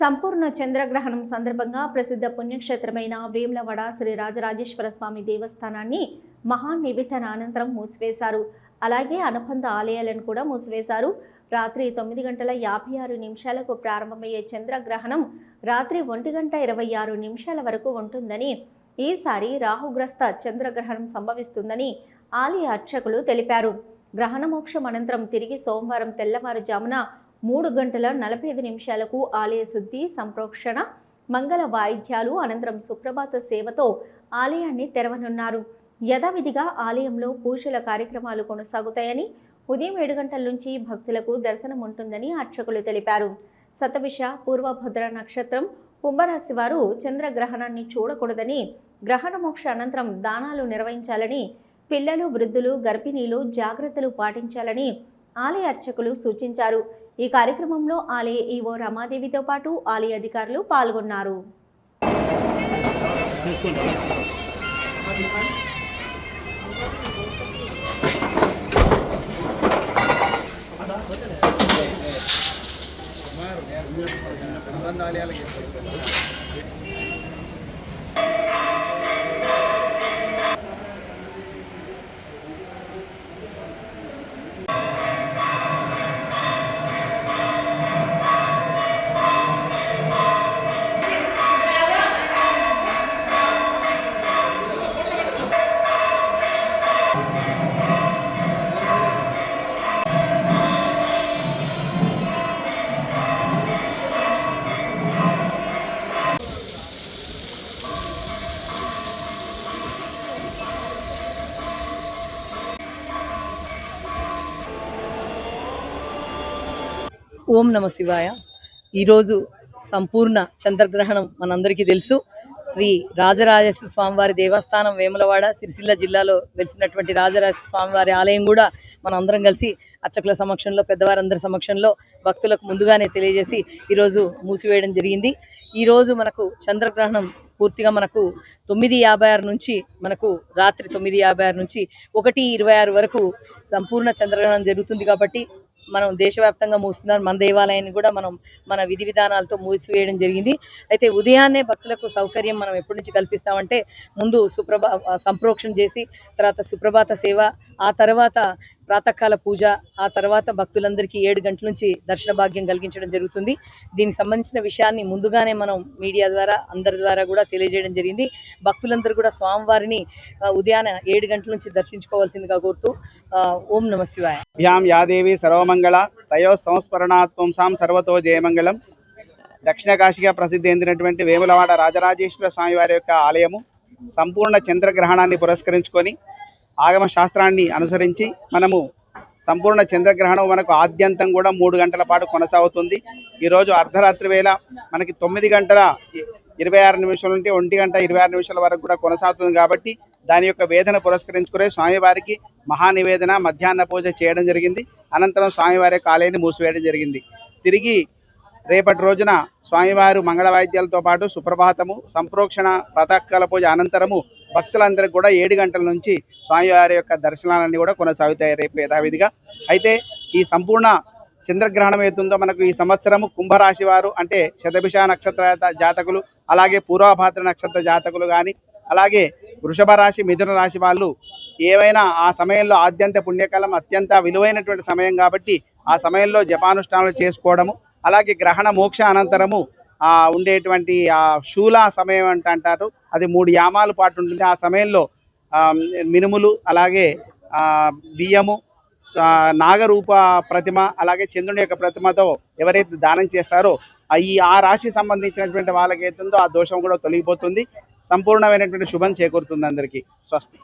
సంపూర్ణ చంద్రగ్రహణం సందర్భంగా ప్రసిద్ధ పుణ్యక్షేత్రమైన వేములవాడ శ్రీ రాజరాజేశ్వర స్వామి దేవస్థానాన్ని మహానివేదన అనంతరం మూసివేశారు. అలాగే అనుబంధ ఆలయాలను కూడా మూసివేశారు. రాత్రి తొమ్మిది గంటల యాభై ఆరు నిమిషాలకు ప్రారంభమయ్యే చంద్రగ్రహణం రాత్రి ఒంటి గంట ఇరవై ఆరు నిమిషాల వరకు ఉంటుందని ఈసారి రాహుగ్రస్త చంద్రగ్రహణం సంభవిస్తుందని ఆలయ అర్చకులు తెలిపారు. గ్రహణమోక్షం అనంతరం తిరిగి సోమవారం తెల్లవారుజామున మూడు గంటల నలభై ఐదు నిమిషాలకు ఆలయ శుద్ధి సంప్రోక్షణ మంగళ వాయిద్యాలు అనంతరం సుప్రభాత సేవతో ఆలయాన్ని తెరవనున్నారు. యథావిధిగా ఆలయంలో పూజల కార్యక్రమాలు కొనసాగుతాయని ఉదయం ఏడు గంటల నుంచి భక్తులకు దర్శనం ఉంటుందని అర్చకులు తెలిపారు. సతవిష పూర్వభద్ర నక్షత్రం కుంభరాశి వారు చంద్రగ్రహణాన్ని చూడకూడదని గ్రహణమోక్ష అనంతరం దానాలు నిర్వహించాలని పిల్లలు వృద్ధులు గర్భిణీలు జాగ్రత్తలు పాటించాలని ఆలయ అర్చకులు సూచించారు. ఈ కార్యక్రమంలో ఆలయ ఈవో రమాదేవితో పాటు ఆలయ అధికారులు పాల్గొన్నారు. ఓం నమ శివాయ. ఈరోజు సంపూర్ణ చంద్రగ్రహణం మనందరికీ తెలుసు. శ్రీ రాజరాజేశ్వర స్వామివారి దేవస్థానం వేములవాడ సిరిసిల్ల జిల్లాలో వెలిసినటువంటి రాజరాజేశ్వర స్వామివారి ఆలయం కూడా మనందరం కలిసి అర్చకుల సమక్షంలో పెద్దవారందరి సమక్షంలో భక్తులకు ముందుగానే తెలియజేసి ఈరోజు మూసివేయడం జరిగింది. ఈరోజు మనకు చంద్రగ్రహణం పూర్తిగా మనకు తొమ్మిది యాభై ఆరు నుంచి మనకు రాత్రి తొమ్మిది యాభై ఆరు నుంచి ఒకటి ఇరవై ఆరు వరకు సంపూర్ణ చంద్రగ్రహణం జరుగుతుంది కాబట్టి మనం దేశవ్యాప్తంగా మూస్తున్నారు. మన దేవాలయాన్ని కూడా మనం మన విధి విధానాలతో మూసివేయడం జరిగింది. అయితే ఉదయాన్నే భక్తులకు సౌకర్యం మనం ఎప్పటి నుంచి కల్పిస్తామంటే ముందు సుప్రభా సంప్రోక్షణ చేసి తర్వాత సుప్రభాత సేవ ఆ తర్వాత ప్రాతకాల పూజ ఆ తర్వాత భక్తులందరికీ ఏడు గంటల నుంచి దర్శన భాగ్యం కలిగించడం జరుగుతుంది. దీనికి సంబంధించిన విషయాన్ని ముందుగానే మనం మీడియా ద్వారా అందరి ద్వారా కూడా తెలియజేయడం జరిగింది. భక్తులందరూ కూడా స్వామివారిని ఆ, ఉదయాన ఏడు గంటల నుంచి దర్శించుకోవాల్సిందిగా కోరుతూ ఓం నమ శివాయ. భ్యాం జయమంగళ తయో సంస్మరణాత్వంసాం సర్వతో జయమంగళం. దక్షిణ కాశీగా ప్రసిద్ధి చెందినటువంటి వేములవాడ రాజరాజేశ్వర స్వామి వారి యొక్క ఆలయము సంపూర్ణ చంద్రగ్రహణాన్ని పురస్కరించుకొని ఆగమ శాస్త్రాన్ని అనుసరించి మనము సంపూర్ణ చంద్రగ్రహణం మనకు ఆద్యంతం కూడా మూడు గంటల పాటు కొనసాగుతుంది. ఈరోజు అర్ధరాత్రి వేళ మనకి తొమ్మిది గంటల ఇరవై ఆరు నిమిషాల నుండి ఒంటి గంట ఇరవై ఆరు నిమిషాల వరకు కూడా కొనసాగుతుంది కాబట్టి దాని యొక్క వేదన పురస్కరించుకునే స్వామివారికి మహానివేదన మధ్యాహ్న పూజ చేయడం జరిగింది. అనంతరం స్వామివారి కాలేని మూసివేయడం జరిగింది. తిరిగి రేపటి రోజున స్వామివారు మంగళ వాయిద్యాలతో పాటు సుప్రభాతము సంప్రోక్షణ ప్రతాకాల పూజ అనంతరము భక్తులందరికీ కూడా ఏడు గంటల నుంచి స్వామివారి యొక్క దర్శనాలన్నీ కూడా కొనసాగుతాయి రేపు యథావిధిగా. అయితే ఈ సంపూర్ణ చంద్రగ్రహణం ఏతుందో మనకు ఈ సంవత్సరము కుంభరాశి వారు అంటే శతభిష నక్షత్ర జాతకులు అలాగే పూర్వభాద్ర నక్షత్ర జాతకులు కానీ అలాగే వృషభ రాశి మిథున రాశి వాళ్ళు ఏవైనా ఆ సమయంలో ఆద్యంత పుణ్యకాలం అత్యంత విలువైనటువంటి సమయం కాబట్టి ఆ సమయంలో జపానుష్ఠానాలు చేసుకోవడము అలాగే గ్రహణ మోక్ష అనంతరము ఆ ఉండేటువంటి ఆ శూల సమయం అంట అంటారు. అది మూడు యామాల పాటు ఉంటుంది. ఆ సమయంలో మినుములు అలాగే బియ్యము నాగరూప ప్రతిమ అలాగే చంద్రుని యొక్క ప్రతిమతో ఎవరైతే దానం చేస్తారో ఈ ఆ రాశి సంబంధించినటువంటి వాళ్ళకి ఏతుందో ఆ దోషం కూడా తొలగిపోతుంది. సంపూర్ణమైనటువంటి శుభం చేకూరుతుంది అందరికీ. స్వస్తి.